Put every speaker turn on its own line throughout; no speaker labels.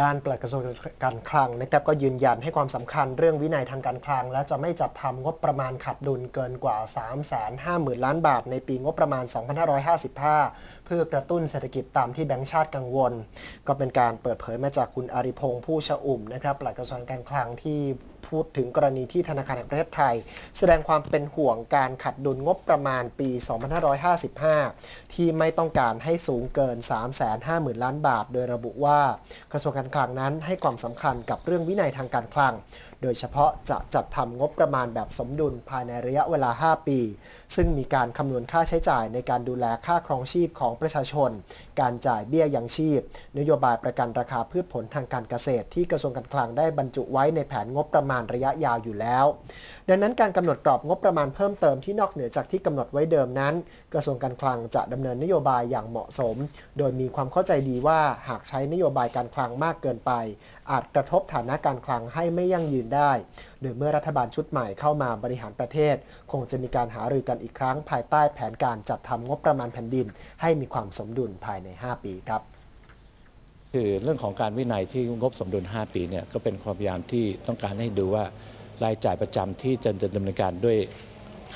ด้านปลัดกระทรวงการคลังนะครับก็ยืนยันให้ความสำคัญเรื่องวินัยทางการคลัง และจะไม่จัดทำงบประมาณขาดดุลเกินกว่า 350,000 ล้านบาท ในปีงบประมาณ 2555 เพื่อกระตุ้นเศรษฐกิจตามที่แบงก์ชาติกังวล ก็เป็นการเปิดเผยมาจากคุณอาริพงษ์ผู้ชอุ่มนะครับปลัดกระทรวงการคลังที่พูดถึงกรณีที่ธนาคารแห่งประเทศไทย แสดงความเป็นห่วงการขัดดุลงบประมาณปี 2555 ที่ไม่ต้องการให้สูงเกิน 350,000 ล้านบาท โดยระบุว่ากระทรวงการคลังนั้นให้ความสำคัญกับเรื่องวินัยทางการคลังโดยเฉพาะจะจัดทำงบประมาณแบบสมดุลภายในระยะเวลา 5 ปี ซึ่งมีการคำนวณค่าใช้จ่ายในการดูแลค่าครองชีพของประชาชน การจ่ายเบี้ยยังชีพ นโยบายประกันราคาพืชผลทางการเกษตร ที่กระทรวงการคลังได้บรรจุไว้ในแผนงบประมาณระยะยาวอยู่แล้ว ดังนั้นการกำหนดกรอบงบประมาณเพิ่มเติมที่นอกเหนือจากที่กำหนดไว้เดิมนั้น กระทรวงการคลังจะดำเนินนโยบายอย่างเหมาะสม โดยมีความเข้าใจดีว่าหากใช้นโยบายการคลังมากเกินไป อาจกระทบฐานะการคลังให้ไม่ยั่งยืนได้ โดยเมื่อรัฐบาลชุดใหม่เข้ามาบริหารประเทศ คงจะมีการหารือกันอีกครั้ง ภายใต้แผนการจัดทำงบประมาณแผ่นดิน ให้มีความสมดุลภายใน 5 ปีครับ
คือเรื่องของการวินัยที่งบสมดุล 5 ปีเนี่ยก็เป็นความพยายามที่ต้องการให้ดูว่ารายจ่ายประจำที่จะดำเนินการด้วย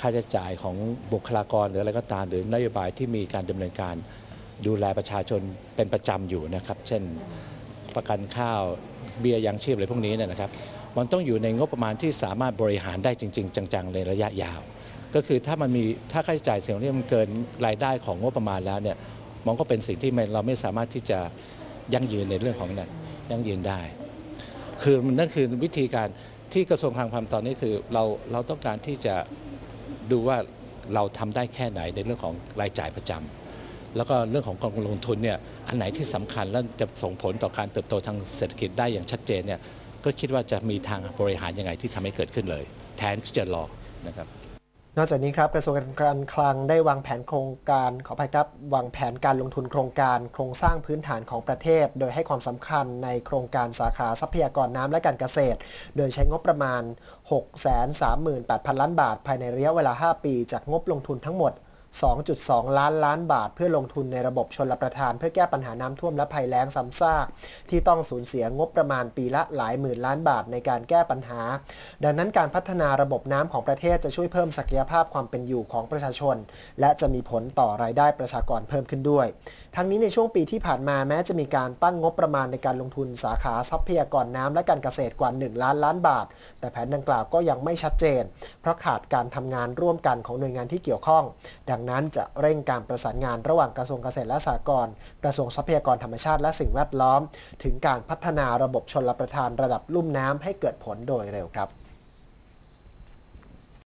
ค่าใช้จ่ายของบุคลากรหรืออะไรก็ตาม หรือนโยบายที่มีการดำเนินการ ดูแลประชาชนเป็นประจำอยู่นะครับ เช่นประกันข้าวเบี้ยยังชีพอะไรพวกนี้เนี่ยนะครับ มันต้องอยู่ในงบประมาณที่สามารถบริหารได้จริง ๆ จังๆ ในระยะยาว ก็คือถ้ามันมีถ้าค่าใช้จ่ายเสิ่งนี้มันเกินรายได้ของงบประมาณแล้วเนี่ยมันก็เป็นสิ่งที่เราไม่สามารถที่จะยั่งยืนในเรื่องของนั้นยั่งยืนได้ คือนั่นคือวิธีการที่กระทรวงคลังทำตอนนี้คือเราเราต้องการที่จะดูว่าเราทำได้แค่ไหนในเรื่องของรายจ่ายประจำแล้วก็เรื่องของกองลงทุนเนี่ยอันไหนที่สำคัญและจะส่งผลต่อการเติบโตทางเศรษฐกิจได้อย่างชัดเจนเนี่ย ก็คิดว่าจะมีทางบริหารยังไงที่ทำให้เกิดขึ้นเลย แทนที่จะรอนะครับ
นอกจากนี้ครับกระทรวงการคลังได้วางแผนโครงการขออภัยครับวางแผนการลงทุนโครงการ โครงสร้างพื้นฐานของประเทศ โดยให้ความสำคัญในโครงการสาขาทรัพยากรน้ำและการเกษตร โดยใช้งบประมาณ 638,000 ล้านบาท ภายในระยะเวลา 5 ปี จากงบลงทุนทั้งหมด 2.2 ล้านล้านบาท เพื่อลงทุนในระบบชนรประทาน เพื่อแก้ปัญหาน้ำท่วมและภัยแล้งซ้ำซากที่ต้องสูญเสียงบประมาณปีละหลายหมื่นล้านบาทในการแก้ปัญหา ดังนั้นการพัฒนาระบบน้ำของประเทศจะช่วยเพิ่มศักยภาพความเป็นอยู่ของประชาชน และจะมีผลต่อรายได้ประชากรเพิ่มขึ้นด้วยทั้งนี้ในช่วงปีที่ผ่านมาแม้จะมีการตั้งงบประมาณในการลงทุนสาขาทรัพยากรน้ำและการเกษตรกว่า 1 ล้านล้านบาท แต่แผนดังกล่าวก็ยังไม่ชัดเจน เพราะขาดการทำงานร่วมกันของหน่วยงานที่เกี่ยวข้อง ดังนั้นจะเร่งการประสานงานระหว่างกระทรวงเกษตรและสหกรณ์กระทรวงทรัพยากรธรรมชาติและสิ่งแวดล้อม ถึงการพัฒนาระบบชนรประทานระดับลุ่มน้ำให้เกิดผลโดยเร็วครับ